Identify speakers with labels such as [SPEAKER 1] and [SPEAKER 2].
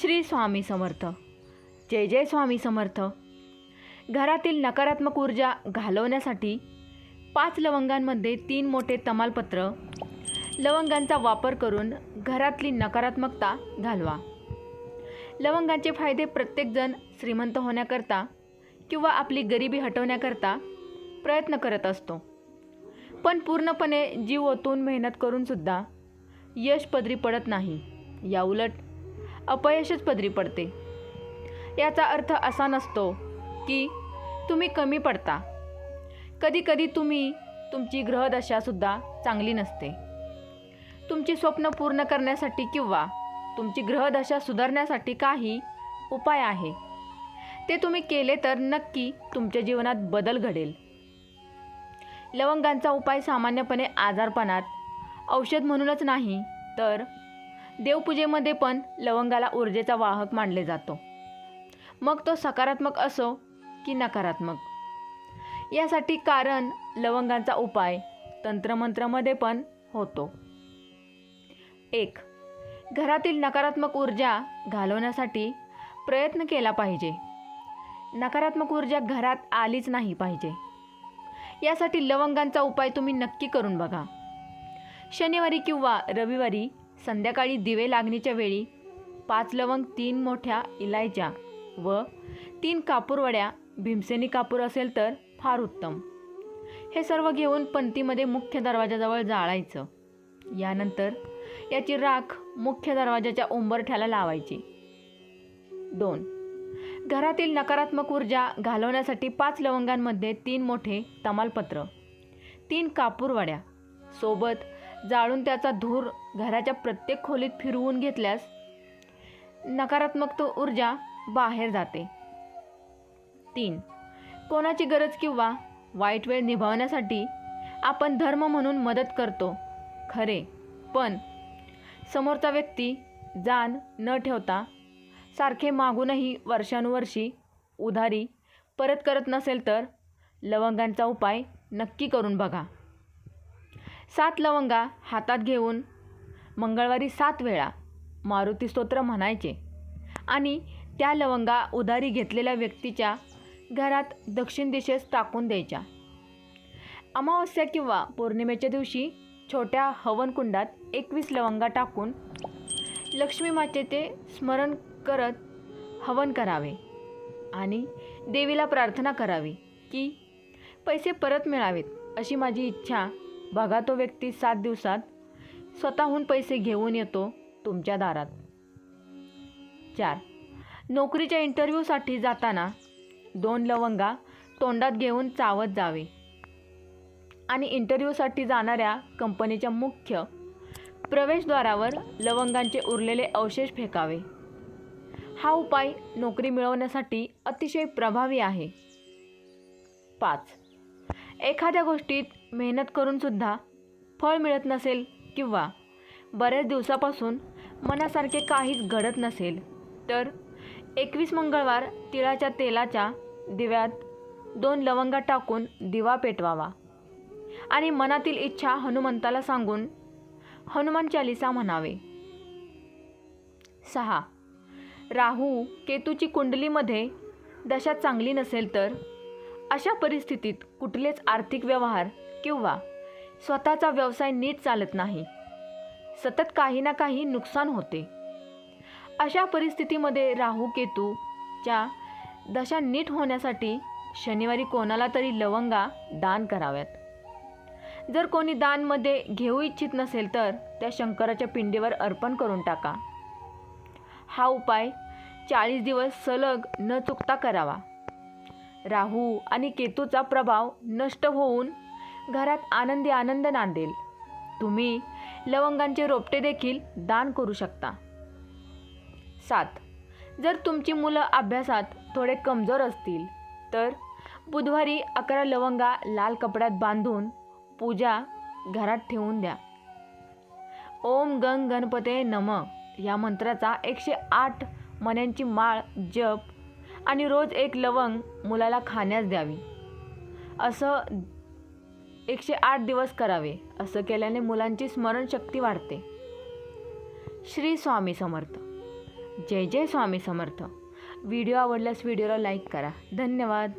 [SPEAKER 1] श्री स्वामी समर्थ. जय जय स्वामी समर्थ. घरातील नकारात्मक ऊर्जा घालवण्यासाठी पाच लवंगांमध्ये तीन मोठे तमालपत्र लवंगांचा वापर करून घरातली नकारात्मकता घालवा. लवंगांचे फायदे प्रत्येकजण श्रीमंत होण्याकरता किंवा आपली गरिबी हटवण्याकरता प्रयत्न करत असतो. पण पूर्णपणे जीव ओतून मेहनत करूनसुद्धा यश पदरी पडत नाही. याउलट अपयशच पदरी पडते. याचा अर्थ असा नसतो की तुम्ही कमी पडता. कधीकधी तुम्ही तुमची ग्रहदशासुद्धा चांगली नसते. तुमची स्वप्न पूर्ण करण्यासाठी किंवा तुमची ग्रहदशा सुधारण्यासाठी काही उपाय आहे. ते तुम्ही केले तर नक्की तुमच्या जीवनात बदल घडेल. लवंगांचा उपाय सामान्यपणे आजारपणात औषध म्हणूनच नाही तर देवपूजेमध्ये पण लवंगाला ऊर्जेचा वाहक मानले जातो. मग तो सकारात्मक असो की नकारात्मक? यासाठी कारण लवंगांचा उपाय तंत्रमंत्रामध्ये पण होतो. एक घरातील नकारात्मक ऊर्जा घालवण्यासाठी प्रयत्न केला पाहिजे. नकारात्मक ऊर्जा घरात आलीच नाही पाहिजे. यासाठी लवंगांचा उपाय तुम्ही नक्की करून बघा. शनिवारी किंवा रविवारी संध्याकाळी दिवे लागणीच्या वेळी पाच लवंग तीन मोठ्या इलायच्या व तीन कापूरवड्या भीमसेनी कापूर असेल तर फार उत्तम. हे सर्व घेऊन पंथीमध्ये मुख्य दरवाजाजवळ जाळायचं. यानंतर याची राख मुख्य दरवाजाच्या उंबरठ्याला लावायची. दोन. घरातील नकारात्मक ऊर्जा घालवण्यासाठी पाच लवंगांमध्ये तीन मोठे तमालपत्र तीन कापूरवाड्या सोबत जाळून त्याचा धूर घराच्या प्रत्येक खोलीत फिरवून घेतल्यास नकारात्मक तो ऊर्जा बाहेर जाते. तीन कोणाची गरज किंवा वाईट वेळ निभावण्यासाठी आपण धर्म म्हणून मदत करतो. खरे पण समोरचा व्यक्ती जाण न ठेवता सारखे मागूनही वर्षानुवर्षी उधारी परत करत नसेल तर लवंगांचा उपाय नक्की करून बघा. सात लवंगा हातात घेऊन मंगळवारी सात वेळा मारुती स्तोत्र म्हणायचे. आणि त्या लवंगा उधारी घेतलेल्या व्यक्तीच्या घरात दक्षिण दिशेस टाकून द्यायच्या. अमावस्या किंवा पौर्णिमेच्या दिवशी छोट्या हवनकुंडात एकवीस लवंगा टाकून लक्ष्मी मातेचे स्मरण करत हवन करावे आणि देवीला प्रार्थना करावी की पैसे परत मिळावेत अशी माझी इच्छा बघा तो व्यक्ती सात दिवसात स्वतःहून पैसे घेऊन येतो तुमच्या दारात. चार. नोकरीच्या इंटरव्ह्यूसाठी जाताना दोन लवंगा तोंडात घेऊन चावत जावे. आणि इंटरव्ह्यूसाठी जाणाऱ्या कंपनीच्या मुख्य प्रवेशद्वारावर लवंगांचे उरलेले अवशेष फेकावे. हा उपाय नोकरी मिळवण्यासाठी अतिशय प्रभावी आहे. पाच. एखाद्या गोष्टीत मेहनत करूनसुद्धा फळ मिळत नसेल किंवा बऱ्याच दिवसापासून मनासारखे काहीच घडत नसेल तर एकवीस मंगळवार तिळाच्या तेलाच्या दिव्यात दोन लवंगा टाकून दिवा पेटवावा. आणि मनातील इच्छा हनुमंताला सांगून हनुमान चालिसा म्हणावे. सहा. राहू केतूची कुंडलीमध्ये दशा चांगली नसेल तर अशा परिस्थितीत कुठलेच आर्थिक व्यवहार किंवा स्वतःचा व्यवसाय नीट चालत नाही. सतत काही ना काही नुकसान होते. अशा परिस्थितीमध्ये राहू केतूच्या दशा नीट होण्यासाठी शनिवारी कोणाला तरी लवंगा दान कराव्यात. जर कोणी दानमध्ये घेऊ इच्छित नसेल तर त्या शंकराच्या पिंडीवर अर्पण करून टाका. हा उपाय चाळीस दिवस सलग न चुकता करावा. राहू आणि केतूचा प्रभाव नष्ट होऊन घरात आनंदी आनंद नांदेल. तुम्ही लवंगांचे रोपटे देखील दान करू शकता. सात. जर तुमची मुलं अभ्यासात थोडे कमजोर असतील तर बुधवारी अकरा लवंगा लाल कपड्यात बांधून पूजा घरात ठेवून द्या. ओम गंग गणपते नम या मंत्राचा एकशे आठ मण्यांची माळ जप आणि रोज एक लवंग मुलाला खाण्यास द्यावी. असं एकशे आठ दिवस करावे असं केल्याने मुलांची स्मरणशक्ती वाढते. श्री स्वामी समर्थ. जय जय स्वामी समर्थ. व्हिडिओ आवडल्यास व्हिडिओला लाईक करा. धन्यवाद.